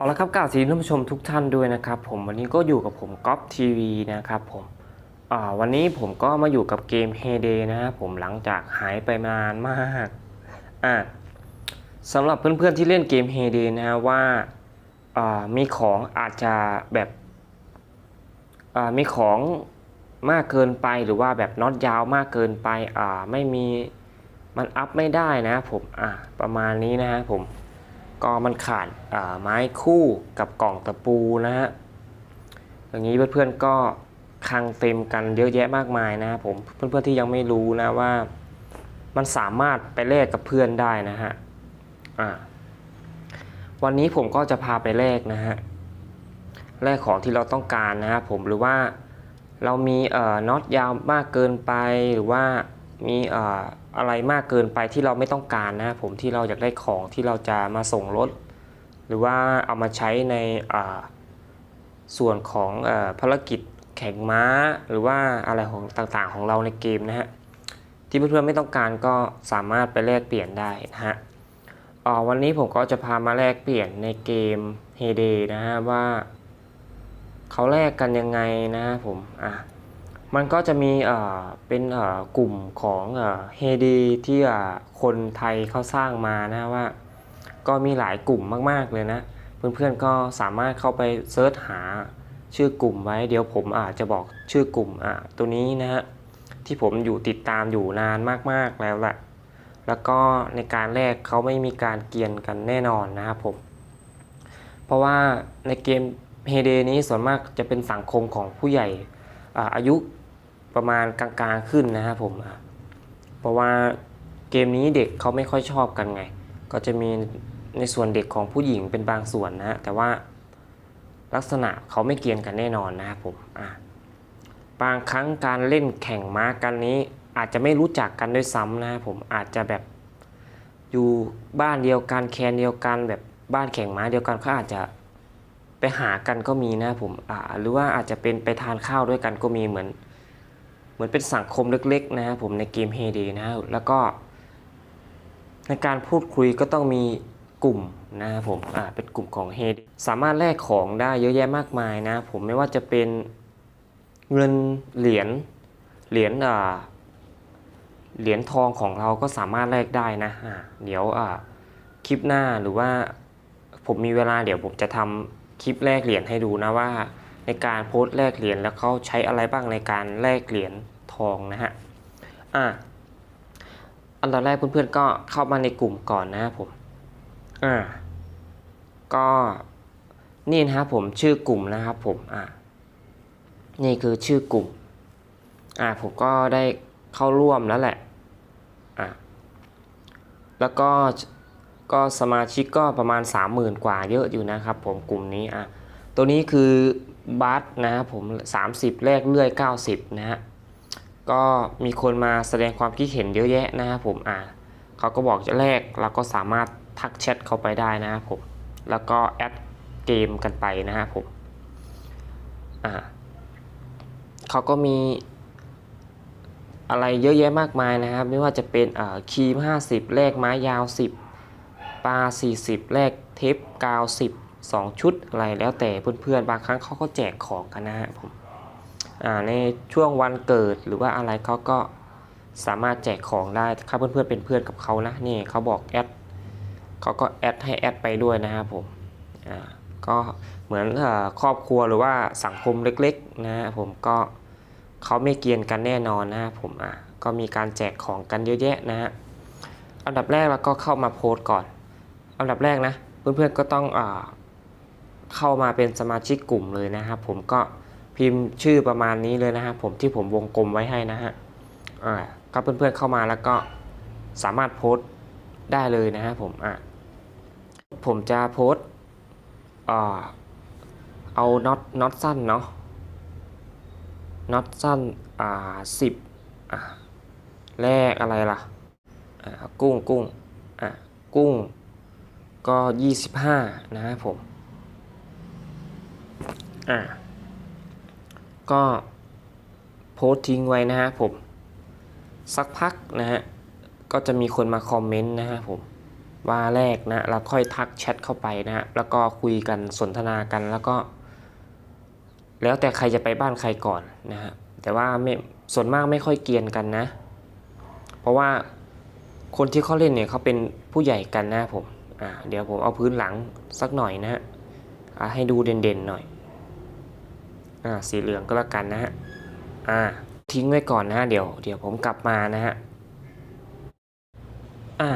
เอาละครับกล่าวสวัสดีท่านผู้ชมทุกท่านด้วยนะครับผมวันนี้ก็อยู่กับผมก๊อฟทีวีนะครับผมวันนี้ผมก็มาอยู่กับเกม h ฮเดนะครับผมหลังจากหายไปนานมากอ่าสำหรับเพื่อนๆที่เล่นเกม h ฮเดนะฮะว่าามีของอาจจะแบบมีของมากเกินไปหรือว่าแบบน็อตยาวมากเกินไปไม่มีมันอัพไม่ได้นะผมประมาณนี้นะฮะผม ก็มันขาดไม้คู่กับกล่องตะปูนะฮะอย่างนี้เพื่อนๆก็คังเต็มกันเยอะแยะมากมายนะครับผมเพื่อนๆที่ยังไม่รู้นะว่ามันสามารถไปแลกกับเพื่อนได้นะฮะอ่าวันนี้ผมก็จะพาไปแลกนะฮะแลกของที่เราต้องการนะครับผมหรือว่าเรามีเอ่อน็อตยาวมากเกินไปหรือว่า มีอะไรมากเกินไปที่เราไม่ต้องการนะผมที่เราอยากได้ของที่เราจะมาส่งรถ หรือว่าเอามาใช้ในส่วนของอภารกิจแข่งม้าหรือว่าอะไรของต่างๆของเราในเกมนะฮะที่เพื่อนๆไม่ต้องการก็สามารถไปแลกเปลี่ยนได้นะฮะวันนี้ผมก็จะพามาแลกเปลี่ยนในเกม h ฮเดนะฮะว่าเขาแลกกันยังไงนะฮะผมอะ มันก็จะมีเป็นกลุ่มของเฮเดที่คนไทยเขาสร้างมานะว่า ก็มีหลายกลุ่มมากๆเลยนะ เพื่อนๆก็สามารถเข้าไปเซิร์ชหาชื่อกลุ่มไว้ เดี๋ยวผมอาจจะบอกชื่อกลุ่มอะตัวนี้นะฮะที่ผมอยู่ติดตามอยู่นานมากๆแล้วแหละแล้วก็ในการแรกเขาไม่มีการเกียนกันแน่นอนนะครับผม เพราะว่าในเกมเฮเดนี้ส่วนมากจะเป็นสังคมของผู้ใหญ่อายุ ประมาณกลางๆขึ้นนะครับผมเพราะว่าเกมนี้เด็กเขาไม่ค่อยชอบกันไง ก็จะมีในส่วนเด็กของผู้หญิงเป็นบางส่วนนะฮะแต่ว่าลักษณะเขาไม่เกียนกันแน่นอนนะครับผมอะบางครั้งการเล่นแข่งม้ากันนี้ อาจจะไม่รู้จักกันด้วยซ้ำนะครับผมอาจจะแบบอยู่บ้านเดียวกันแคนเดียวกัน แบบบ้านแข่งม้าเดียวกันเขาอาจจะไปหากันก็มีนะครับผมอ่าหรือว่าอาจจะเป็นไปทานข้าวด้วยกันก็มีเหมือน มือนเป็นสังคมเล็กๆนะครับผมในเกมเฮดีนะครับแล้วก็ ในการพูดคุยก็ต้องมีกลุ่มนะครับผมอ่าเป็นกลุ่มของเฮดสามารถแลกของได้เยอะแยะมากมายนะผมไม่ว่าจะเป็นเงินเหรียญเหรียญอ่าเหรียญทองของเราก็สามารถแลกได้นะอ่าเดี๋ยวอ่าคลิปหน้าหรือว่าผมมีเวลาเดี๋ยวผมจะทำคลิปแลกเหรียญให้ดูนะว่า ในการโพสต์แลกเหรียญแล้วเขาใช้อะไรบ้างในการแลกเหรียญทองนะฮะอ่าอันดับแรกเพื่อนๆก็เข้ามาในกลุ่มก่อนนะครับผมอ่าก็นี่นะครับผมชื่อกลุ่มนะครับผมอ่านี่คือชื่อกลุ่มอ่าผมก็ได้เข้าร่วมแล้วแหละอ่าแล้วก็ก็สมาชิกก็ประมาณ 30,000 กว่าเยอะอยู่นะครับผมกลุ่มนี้อะตัวนี้คือ บัสนะครับผม 30 แรกเลื่อย 90 นะฮะก็มีคนมาแสดงความคิดเห็นเยอะแยะนะครับผมอ่าเขาก็บอกจะแลกเราก็สามารถทักแชทเข้าไปได้นะครับผมแล้วก็แอดเกมกันไปนะครับผมอ่าเขาก็มีอะไรเยอะแยะมากมายนะครับ ไม่ว่าจะเป็นอ่าครีม 50 แลกไม้ยาว 10 ปลา 40 แลกเทปกาว 10 2 ชุดอะไรแล้วแต่เพื่อนๆ บางครั้งเขาก็แจกของกันนะครับผมในช่วงวันเกิดหรือว่าอะไรเขาก็สามารถแจกของได้ถ้าเพื่อนๆเป็นเพื่อนกับเขานะนี่เขาบอกแอดเขาก็แอดให้แอดไปด้วยนะครับผมอ่าก็เหมือนอครอบครัวหรือว่าสังคมเล็กๆนะครับผมก็เขาไม่เกียนกันแน่นอนนะครับผมอะก็มีการแจกของกันเยอะแยะนะฮะอันดับแรกเราก็เข้ามาโพสต์ก่อน อันดับแรกนะเพื่อนๆก็ต้องอ่า เข้ามาเป็นสมาชิกกลุ่มเลยนะครับ ผมก็พิมพ์ชื่อประมาณนี้เลยนะครับผมที่ผมวงกลมไว้ให้นะฮะอ่าก็เพื่อนๆเข้ามาแล้วก็สามารถโพสต์ได้เลยนะฮะผมอะผมจะโพสต์เอาน็อตน็อตสั้นเนาะน็อตสั้นอ่าสิบอ่าแรกอะไรล่ะอ่ากุ้งกุ้งอะกุ้งก็ยี่สิบห้านะครับผม อ่าก็โพสต์ทิ้งไว้นะฮะผม สักพักนะฮะก็จะมีคนมาคอมเมนต์นะฮะผมว่าแรกนะแล้วค่อยทักแชทเข้าไปนะฮะแล้วก็คุยกันสนทนากันแล้วก็ แล้วแต่ใครจะไปบ้านใครก่อนนะฮะแต่ว่าไม่ส่วนมากไม่ค่อยเกียนกันนะ เพราะว่าคนที่เขาเล่นเนี่ยเขาเป็นผู้ใหญ่กันนะผมอ่าเดี๋ยวผมเอาพื้นหลังสักหน่อยนะฮะให้ดูเด่นๆหน่อย อ่าสีเหลืองก็แล้วกันนะฮะอ่าทิ้งไว้ก่อนนะฮะเดี๋ยวเดี๋ยวผมกลับมานะฮะอ่า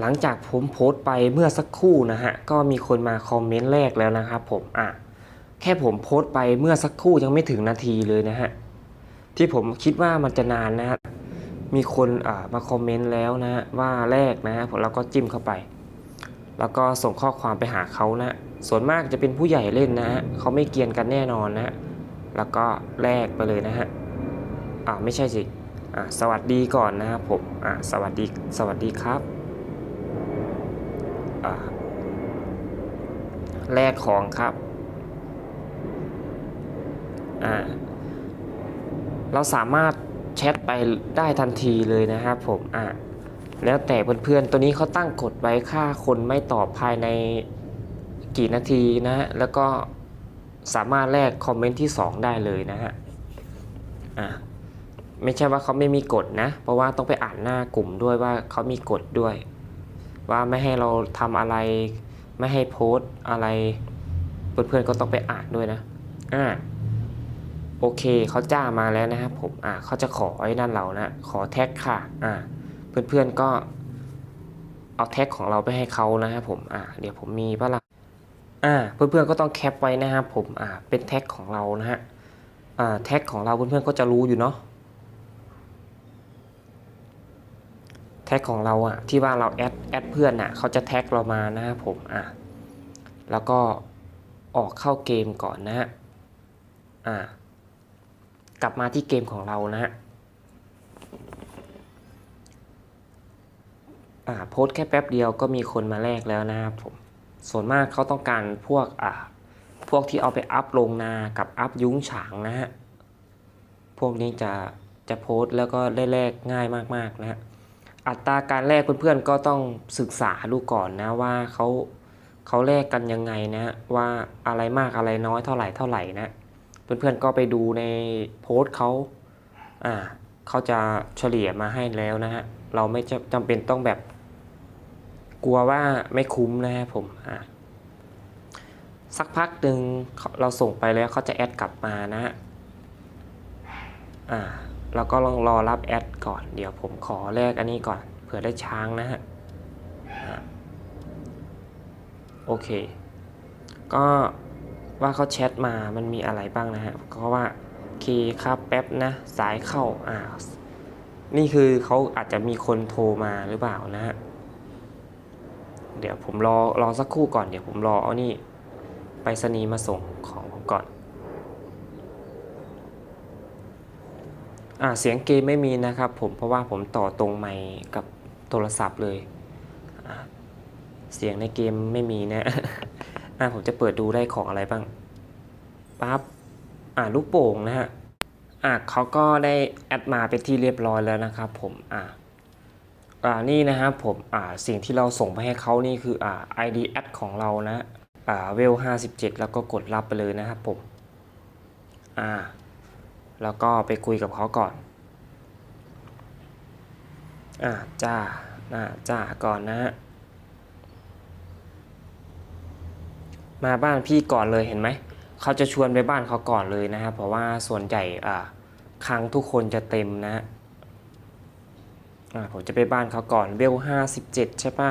หลังจากผมโพสต์ไปเมื่อสักครู่นะฮะก็มีคนมาคอมเมนต์แรกแล้วนะครับผมอ่าแค่ผมโพสต์ไปเมื่อสักครู่ยังไม่ถึงนาทีเลยนะฮะที่ผมคิดว่ามันจะนานนะฮะมีคนอ่ามาคอมเมนต์แล้วนะฮะว่าแรกนะฮะผมเราก็จิ้มเข้าไป แล้วก็ส่งข้อความไปหาเขานะส่วนมากจะเป็นผู้ใหญ่เล่นนะฮะเขาไม่เกียนกันแน่นอนนะฮะ แล้วก็แลกไปเลยนะฮะอ่าไม่ใช่สิอ่าสวัสดีก่อนนะครับผมอ่าสวัสดีสวัสดีครับอ่าแลกของครับอ่าเราสามารถแชทไปได้ทันทีเลยนะครับผมอ่าแล้วแต่เพื่อนๆ ตัวนี้เขาตั้งกฎไว้ค่าคนไม่ตอบภายในกี่นาทีนะฮะแล้วก็ สามารถแลกคอมเมนต์ที่ 2 ได้เลยนะฮะอ่าไม่ใช่ว่าเขาไม่มีกฎนะ เพราะว่าต้องไปอ่านหน้ากลุ่มด้วยว่าเขามีกฎด้วย ว่าไม่ให้เราทำอะไร ไม่ให้โพสต์อะไรเพื่อนๆก็ต้องไปอ่านด้วยนะอ่าโอเคเขาจ้ามาแล้วนะครับผมอ่าเขาจะขอไอ้นั่นเรานะขอแท็กค่ะอ่าเพื่อนๆก็เอาแท็กของเราไปให้เขานะครับผมอ่าเดี๋ยวผมมีปะล่ะ อ่าเพื่อนๆก็ต้องแคปไว้นะครับผมอ่าเป็นแท็กของเรานะฮะอ่าแท็กของเราเพื่อนๆก็จะรู้อยู่เนาะแท็กของเราอะที่ว่าเราแอดแอดเพื่อนอะเขาจะแท็กเรามานะครับผมอ่าแล้วก็ออกเข้าเกมก่อนนะฮะอ่ากลับมาที่เกมของเรานะฮะอ่าโพสแค่แป๊บเดียวก็มีคนมาแลกแล้วนะครับผม ส่วนมากเขาต้องการพวกอ่าพวกที่เอาไปอัพลงนากับอัพยุ้งฉางนะฮะ พวกนี้จะจะโพสต์แล้วก็ได้แลกง่ายมากๆนะฮะ อัตราการแลกเพื่อนๆก็ต้องศึกษาดูก่อนนะว่าเขาเขาแลกกันยังไงนะ ว่าอะไรมากอะไรน้อยเท่าไหร่เท่าไหร่นะ เพื่อนๆก็ไปดูในโพสต์เขาอ่าเขาจะเฉลี่ยมาให้แล้วนะฮะ เราไม่จำจำเป็นต้องแบบ กลัวว่าไม่คุ้มนะครับผมอ่าสักพักหนึ่งเขาเราส่งไปแล้วเขาจะแอดกลับมานะฮะอ่าเราก็ลองรอรับแอดก่อน เดี๋ยวผมขอแลกอันนี้ก่อนเผื่อได้ช้างนะฮะโอเค ก็ว่าเขาแชทมามันมีอะไรบ้างนะฮะเขาว่าเคครับแป๊บนะ สายเข้าอ่านี่คือเขาอาจจะมีคนโทรมาหรือเปล่านะฮะ เดี๋ยวผมรอรอสักครู่ก่อนเดี๋ยวผมรอเอานี่ไปรษณีมาส่งของผมก่อน อ่าเสียงเกมไม่มีนะครับผมเพราะว่าผมต่อตรงไมค์กับโทรศัพท์เลยอ่าเสียงในเกมไม่มีนะ อ่าผมจะเปิดดูได้ของอะไรบ้างปั๊บอ่าลูกโป่งนะฮะอ่าเขาก็ได้แอดมาเป็นที่เรียบร้อยแล้วนะครับผมอ่า อ่านี่นะครับผมอ่าสิ่งที่เราส่งไปให้เขานี่คืออ่า ID แอดของเรานะอ่าเวล57 แล้วก็กดรับไปเลยนะครับผมอ่าแล้วก็ไปคุยกับเขาก่อนอ่าจ้าอ่าจ้าก่อนนะฮะมาบ้านพี่ก่อนเลยเห็นไหมเขาจะชวนไปบ้านเขาก่อนเลยนะครับเพราะว่าส่วนใหญ่อ่าครั้งทุกคนจะเต็มนะฮะ ผมจะไปบ้านเขาก่อนเวลห้าสิบเจ็ดใช่ปะ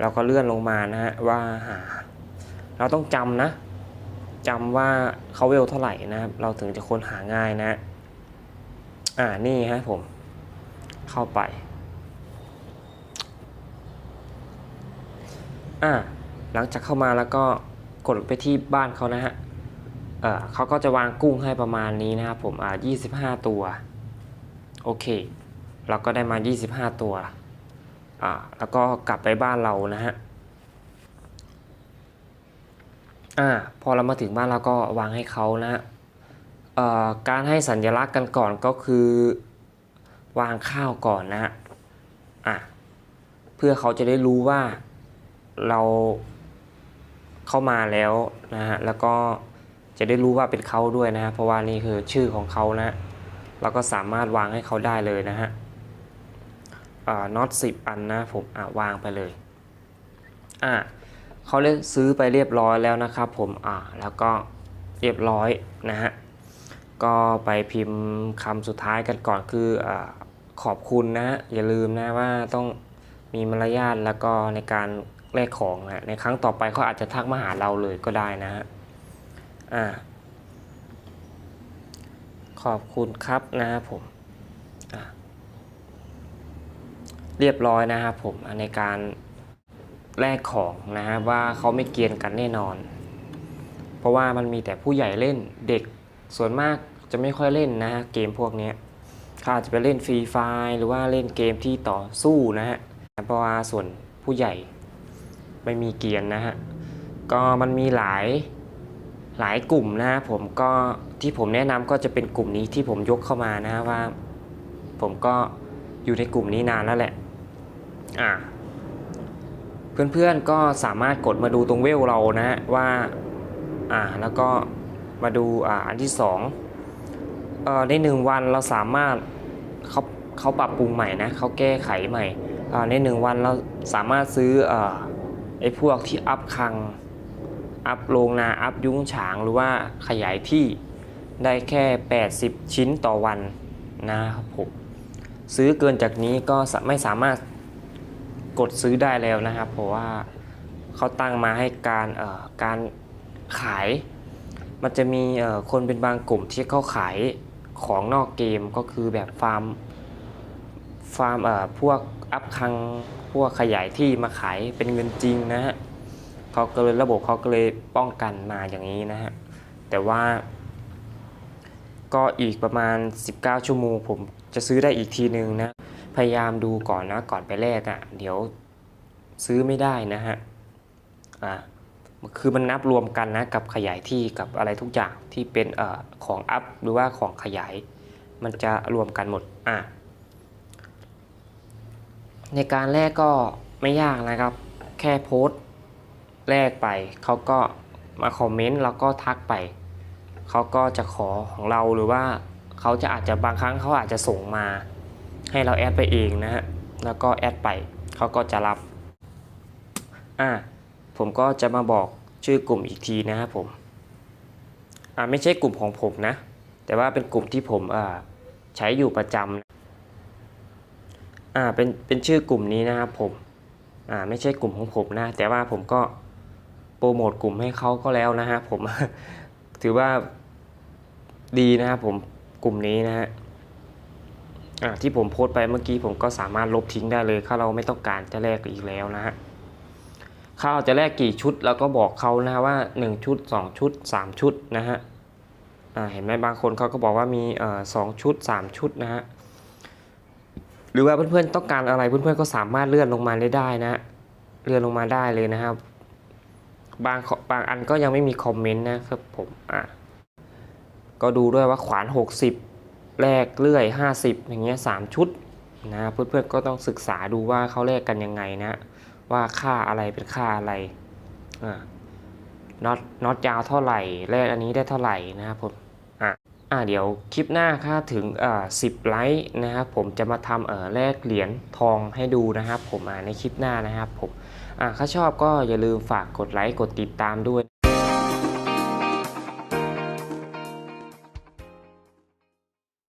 เราก็เลื่อนลงมานะฮะว่าหา เราต้องจำนะจำว่าเขาเวลเท่าไหร่นะครับ เราถึงจะค้นหาง่ายนะ อ่านี่ฮะผมเข้าไป อ่าหลังจากเข้ามาแล้วก็กดไปที่บ้านเขานะฮะเออเขาก็จะวางกุ้งให้ประมาณนี้นะครับผมอ่า25 ตัว โอเค เราก็ได้มา 25 ตัวอ่าแล้วก็กลับไปบ้านเรานะฮะอ่าพอเรามาถึงบ้านเราก็วางให้เขานะฮะเอ่อการให้สัญลักษณ์กันก่อนก็คือ วางข้าวก่อนนะฮะอะเพื่อเขาจะได้รู้ว่าเราเข้ามาแล้วนะฮะแล้วก็จะได้รู้ว่าเป็นเขาด้วยนะฮะเพราะว่านี่คือชื่อของเขานะ เราก็สามารถวางให้เขาได้เลยนะฮะ น็อตสิบอันนะผมอะวางไปเลยอะเขาเรียกซื้อไปเรียบร้อยแล้วนะครับผมอะแล้วก็เรียบร้อยนะฮะก็ไปพิมพ์คำสุดท้ายกันก่อนคืออขอบคุณนะ อย่าลืมนะว่าต้องมีมารยาทแล้วก็ในการแลกของนะในครั้งต่อไปเขาอาจจะทักมาหาเราเลยก็ได้นะฮะอ่าขอบคุณครับนะครับผมอะ เรียบร้อยนะครับผมในการแลกของนะฮะว่าเขาไม่เกียนกันแน่นอน เพราะว่ามันมีแต่ผู้ใหญ่เล่นเด็กส่วนมากจะไม่ค่อยเล่นนะฮะเกมพวกนี้เขาอาจจะไปเล่นฟรีไฟหรือว่าเล่นเกมที่ต่อสู้นะฮะเพราะว่าส่วนผู้ใหญ่ไม่มีเกียนนะฮะก็มันมีหลายหลายกลุ่มนะฮะผมก็ที่ผมแนะนำก็จะเป็นกลุ่มนี้ที่ผมยกเข้ามานะฮะว่า ผมก็อยู่ในกลุ่มนี้นานแล้วแหละ อ่าเพื่อนๆก็สามารถกดมาดูตรงเวลเรานะฮะว่าอ่าแล้วก็มาดูอ่าอันที่สองเอ่อในหนึ่งวันเราสามารถเขาเขาปรับปรุงใหม่นะเขาแก้ไขใหม่อ่าในหนึ่งวันเราสามารถซื้ออ่อไอ้พวกที่อัพคังอัพโรงนาอัพยุ้งฉางหรือว่าขยายที่ได้แค่ 80 ชิ้นต่อวันนะครับผมซื้อเกินจากนี้ก็ไม่สามารถ กดซื้อได้แล้วนะครับเพราะว่าเขาตั้งมาให้การเอ่อการขาย มันจะมีเอ่อคนเป็นบางกลุ่มที่เขาขายของนอกเกมก็คือแบบฟาร์มฟาร์มเอ่อพวกอัพคังพวกขยายที่มาขายเป็นเงินจริงนะฮะเขาก็เลยระบบเขาก็เลยป้องกันมาอย่างนี้นะฮะแต่ว่า ก็อีกประมาณ 19 ชั่วโมงผมจะซื้อได้อีกทีนึงนะ พยายามดูก่อนนะก่อนไปแลกอะ่ะ เดี๋ยวซื้อไม่ได้นะฮะอ่าคือมันนับรวมกันนะกับขยายที่กับอะไรทุกอย่างที่เป็นเอ่อของอัพหรือว่าของขยาย มันจะรวมกันหมดอะในการแลกก็ไม่ยากนะครับ แค่โพสต์แรกไปเขาก็มาคอมเมนต์แล้วก็ทักไปเขาก็จะขอของเราหรือว่าเขาจะอาจจะบางครั้งเขาอาจจะส่งมา ให้เราแอดไปเองนะฮะ แล้วก็แอดไป เขาก็จะรับ อ่า ผมก็จะมาบอกชื่อกลุ่มอีกทีนะครับผม อ่าไม่ใช่กลุ่มของผมนะ แต่ว่าเป็นกลุ่มที่ผมอ่าใช้อยู่ประจำอ่า เป็น เป็นชื่อกลุ่มนี้นะครับผม อ่า ไม่ใช่กลุ่มของผมนะ แต่ว่าผมก็โปรโมทกลุ่มให้เขาก็แล้วนะฮะผม ถือว่าดีนะครับผม กลุ่มนี้นะฮะ ที่ผมโพสต์ไปเมื่อกี้ผมก็สามารถลบทิ้งได้เลยถ้าเราไม่ต้องการจะแลกอีกแล้วนะฮะเขาจะแลกกี่ชุดเราก็บอกเขานะว่า 1 ชุด 2 ชุด 3 ชุดนะฮะเห็นไหมบางคนเขาก็บอกว่ามีสองชุด 3 ชุดนะฮะหรือว่าเพื่อนๆต้องการอะไรเพื่อนๆก็สามารถเลื่อนลงมาได้ได้นะฮะเลื่อนลงมาได้เลยนะครับ บางบางอันก็ยังไม่มีคอมเมนต์นะครับผมอะก็ดูด้วยว่าขวาน 60 แลกเลื่อย 50 อย่างเงี้ย3ชุดนะเพื่อนๆก็ต้องศึกษาดูว่าเขาแลกกันยังไงนะว่าค่าอะไรเป็นค่าอะไรอ่าน็อตน็อตยาวเท่าไหร่แลกอันนี้ได้เท่าไหร่นะครับผมอะอะเดี๋ยวคลิปหน้าค่าถึงเอ่อ10ไลค์นะครับผมจะมาทำเอ่อแลกเหรียญทองให้ดูนะครับผมอ่าในคลิปหน้านะครับผมอะถ้าชอบก็อย่าลืมฝากกดไลค์กดติดตามด้วย